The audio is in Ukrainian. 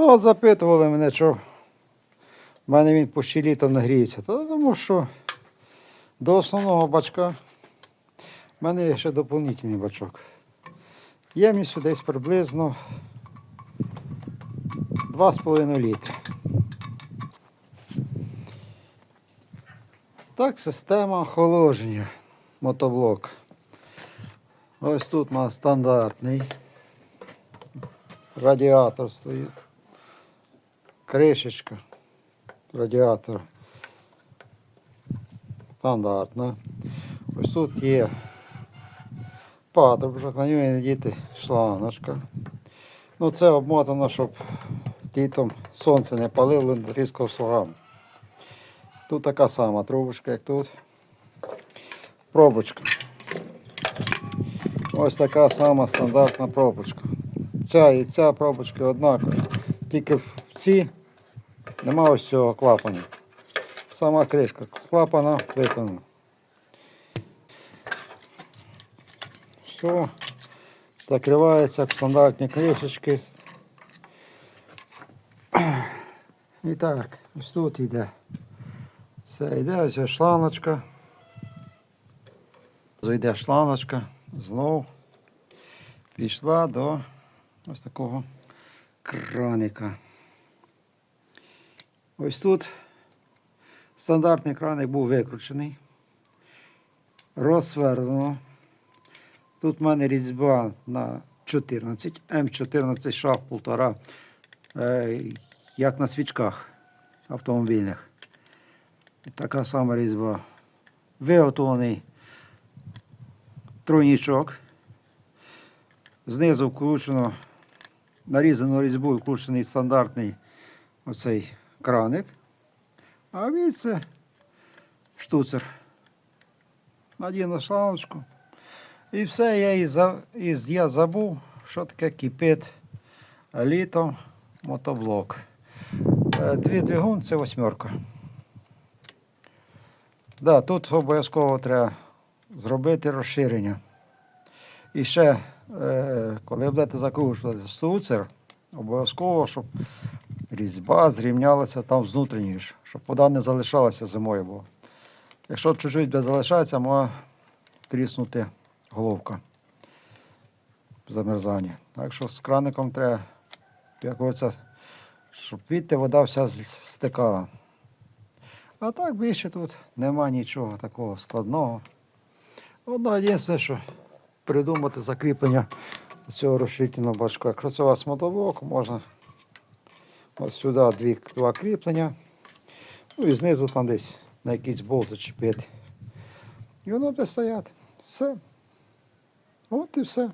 От запитували мене, що в мене він по літом не гріється. Та тому що до основного бачка в мене є ще доповнительний бачок. Ємністю десь приблизно 2,5 літри. Так, система охолодження мотоблок. Ось тут у нас стандартний радіатор стоїть. Кришечка радіатора. Стандартна. Ось тут є патрубок, на нього надіти шланочка. Ну це обмотано, щоб літом сонце не палило різко слугам. Тут така сама трубочка, як тут. Пробочка. Ось така сама стандартна пробочка. Ця і ця пробочки однакові. Тільки в ці нема ось цього клапаня. Сама кришка з клапана виконана. Все. Закривається стандартні кришечки. І так, ось тут йде. Все, йде ось шланочка. Зайде шланочка, знов пішла до ось такого краника. Ось тут стандартний краник був викручений, розсвердлено. Тут в мене різьба на 14, М14 шаг 1,5, е, як на свічках автомобільних. Така сама різьба. Виготовлений тройнічок. Знизу вкручено, нарізано різьбою вкручений стандартний оцей краник. А від це штуцер. Надіну шланочку. І все, я, і за, і я забув, що таке кипить літом мотоблок. Е, Дві двигун це восьмерка. Да, тут обов'язково треба зробити розширення. І ще, е, коли будете закручувати штуцер, обов'язково, щоб різьба зрівнялася там внутрішньою, щоб вода не залишалася зимою. Бо якщо чуть-чуть залишається, може тріснути головка в замерзанні. Так що з краником треба, як щоб відти вода вся стикала. А так більше тут нема нічого такого складного. Одно єдине, що придумати закріплення цього розширительного бачка. Якщо це у вас мотоблок, можна ось сюди дві, два кріплення. Ну і знизу там десь на якийсь болт зачепити. І воно буде стояти. Все. От і все.